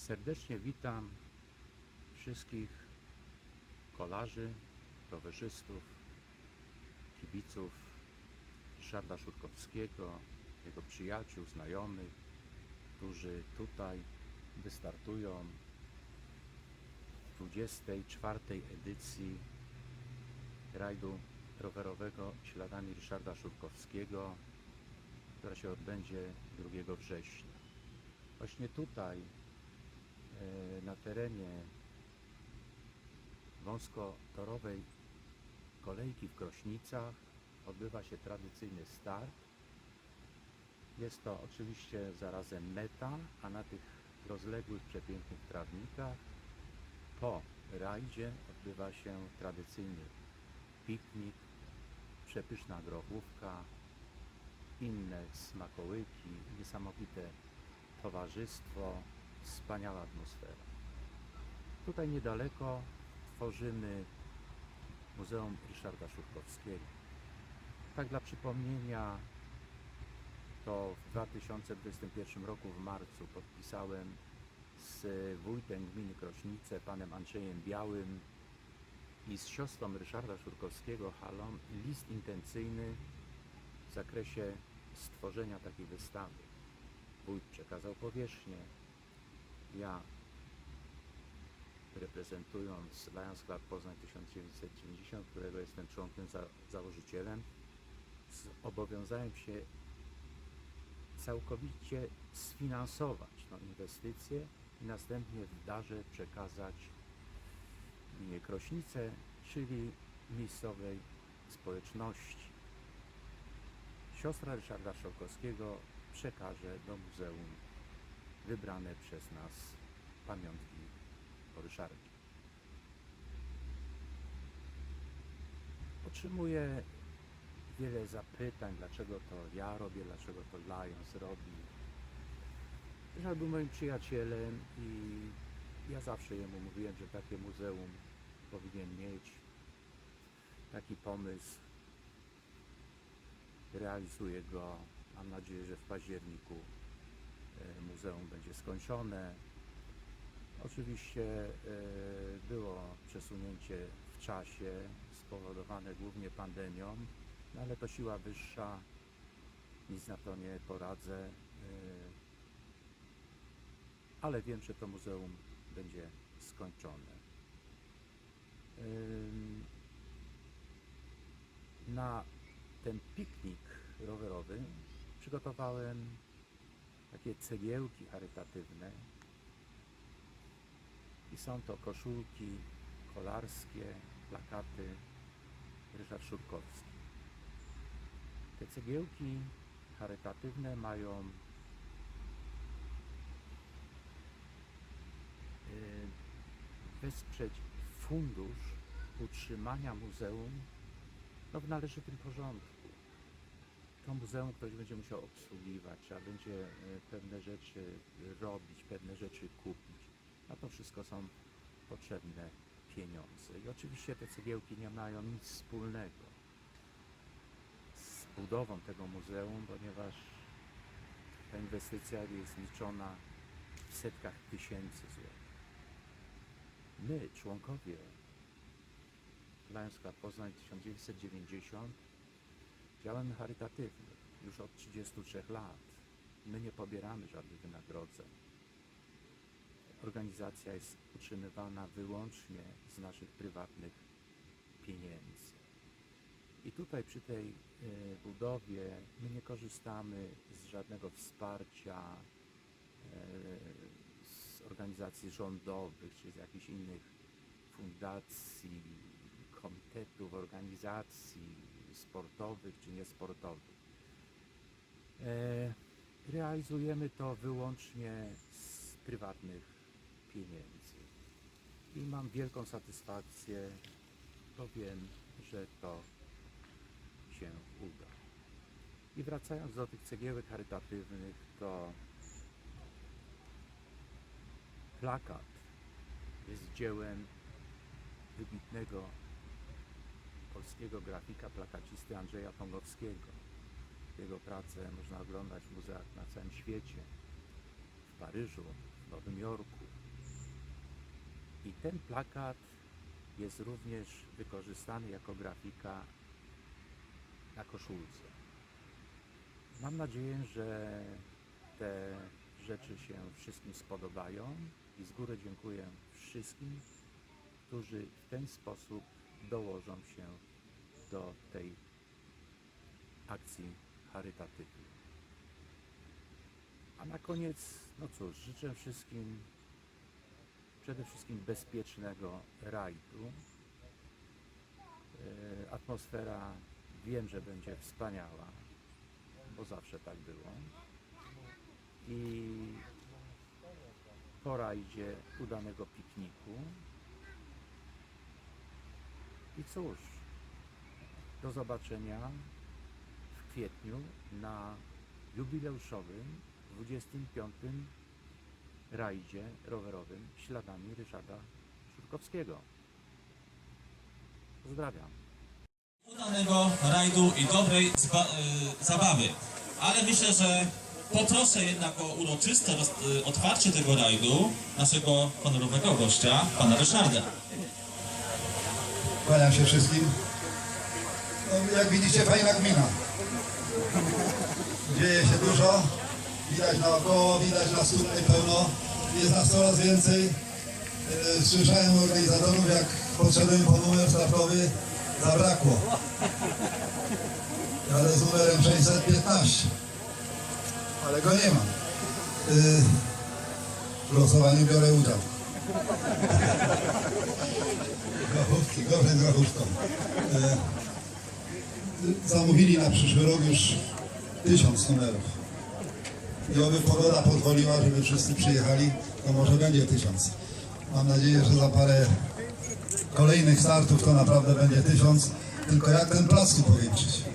Serdecznie witam wszystkich kolarzy, rowerzystów, kibiców Ryszarda Szurkowskiego, jego przyjaciół, znajomych, którzy tutaj wystartują w 24 edycji rajdu rowerowego śladami Ryszarda Szurkowskiego, która się odbędzie 2 września. Właśnie tutaj, na terenie wąskotorowej kolejki w Krośnicach, odbywa się tradycyjny start. Jest to oczywiście zarazem meta, a na tych rozległych, przepięknych trawnikach po rajdzie odbywa się tradycyjny piknik, przepyszna grochówka, inne smakołyki, niesamowite towarzystwo, wspaniała atmosfera. Tutaj niedaleko tworzymy Muzeum Ryszarda Szurkowskiego. Tak dla przypomnienia, to w 2021 roku w marcu podpisałem z wójtem gminy Krośnice, panem Andrzejem Białym i z siostrą Ryszarda Szurkowskiego, Halą, list intencyjny w zakresie stworzenia takiej wystawy. Wójt przekazał powierzchnię. Ja, reprezentując Lions Club Poznań 1990, którego jestem członkiem, za, założycielem, zobowiązałem się całkowicie sfinansować tą inwestycję i następnie w darze przekazać gminie Krośnice, czyli miejscowej społeczności. Siostra Ryszarda Szałkowskiego przekaże do muzeum wybrane przez nas pamiątki o Ryszardzie. Otrzymuję wiele zapytań, dlaczego to ja robię, dlaczego to Lions robi. Ryszard był moim przyjacielem i ja zawsze jemu mówiłem, że takie muzeum powinien mieć. Taki pomysł. Realizuję go. Mam nadzieję, że w październiku muzeum będzie skończone. Oczywiście e, było przesunięcie w czasie spowodowane głównie pandemią, no ale to siła wyższa, nic na to nie poradzę. e, Ale wiem, że to muzeum będzie skończone. Na ten piknik rowerowy przygotowałem takie cegiełki charytatywne i są to koszulki kolarskie, plakaty Ryszard Szurkowski. Te cegiełki charytatywne mają y, wesprzeć fundusz utrzymania muzeum no, w należytym porządku. To muzeum ktoś będzie musiał obsługiwać, trzeba będzie e, pewne rzeczy robić, pewne rzeczy kupić. A to wszystko są potrzebne pieniądze. I oczywiście te cegiełki nie mają nic wspólnego z budową tego muzeum, ponieważ ta inwestycja jest liczona w setkach tysięcy złotych. My, członkowie Lions Poznań 1990, działamy charytatywnie już od 33 lat. My nie pobieramy żadnych wynagrodzeń. Organizacja jest utrzymywana wyłącznie z naszych prywatnych pieniędzy. I tutaj przy tej e, budowie my nie korzystamy z żadnego wsparcia e, z organizacji rządowych czy z jakichś innych fundacji, komitetów, organizacji sportowych czy niesportowych. E, Realizujemy to wyłącznie z prywatnych pieniędzy. I mam wielką satysfakcję, bo wiem, że to się uda. I wracając do tych cegiełek charytatywnych, to plakat jest dziełem wybitnego polskiego grafika plakacisty Andrzeja Pongowskiego. Jego pracę można oglądać w muzeach na całym świecie, w Paryżu, w Nowym Jorku. I ten plakat jest również wykorzystany jako grafika na koszulce. Mam nadzieję, że te rzeczy się wszystkim spodobają i z góry dziękuję wszystkim, którzy w ten sposób dołożą się do tej akcji charytatywnej. A na koniec, no cóż, życzę wszystkim przede wszystkim bezpiecznego rajdu. E, Atmosfera wiem, że będzie wspaniała, bo zawsze tak było. I po rajdzie udanego pikniku. I cóż, do zobaczenia w kwietniu na jubileuszowym 25. rajdzie rowerowym śladami Ryszarda Szurkowskiego. Pozdrawiam. udanego rajdu i dobrej y, zabawy. Ale myślę, że poproszę jednak o uroczyste y, otwarcie tego rajdu naszego honorowego gościa, pana Ryszarda. Kłaniam się wszystkim. No, jak widzicie, fajna gmina. Dzieje się dużo. Widać naokoło, widać nas tutaj pełno. Jest nas coraz więcej. E, Słyszałem organizatorów, jak podszedłem po numer startowy, zabrakło. Ale z numerem 615. Ale go nie ma. E, W losowaniu biorę udział. Z grochówką. E, zamówili na przyszły rok już tysiąc numerów. I oby pogoda pozwoliła, żeby wszyscy przyjechali, to może będzie tysiąc. Mam nadzieję, że za parę kolejnych startów to naprawdę będzie tysiąc. Tylko jak ten plac tu powiększyć?